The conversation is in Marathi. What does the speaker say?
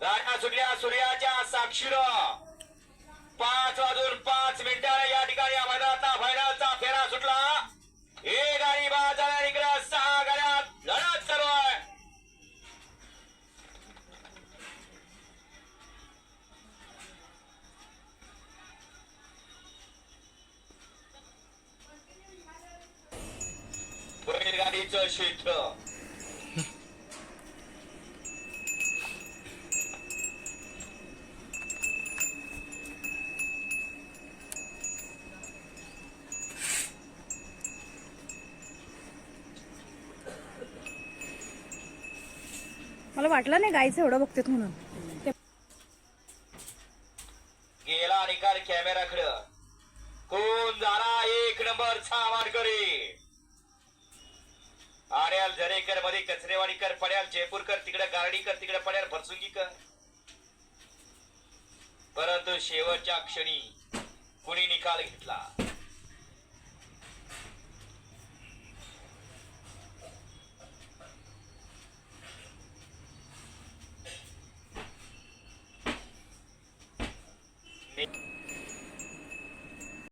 गाड्या सुटल्या सूर्याच्या साक्षीर पाच वाजून पाच मिनिटाला या ठिकाणी या मैदानाचा फायनलचा फेरा सुटला. हे गाडी बाजार इकडे सहा गाड्यात लढत चालू आहे गाडीचं क्षेत्र. मला वाटलं नाही गायचं एवढं बघतेत म्हणून. गेला निकाल कॅमेराकडे कोण झाला एक नंबरचा मानकरी आर्याल झरेकरमध्ये कचरेवाडीकर पड्याल जयपूरकर तिकडे गारडीकर तिकडे पड्याल फरसुंगीकर. परंतु शेवटच्या क्षणी कुणी निकाल घेतला?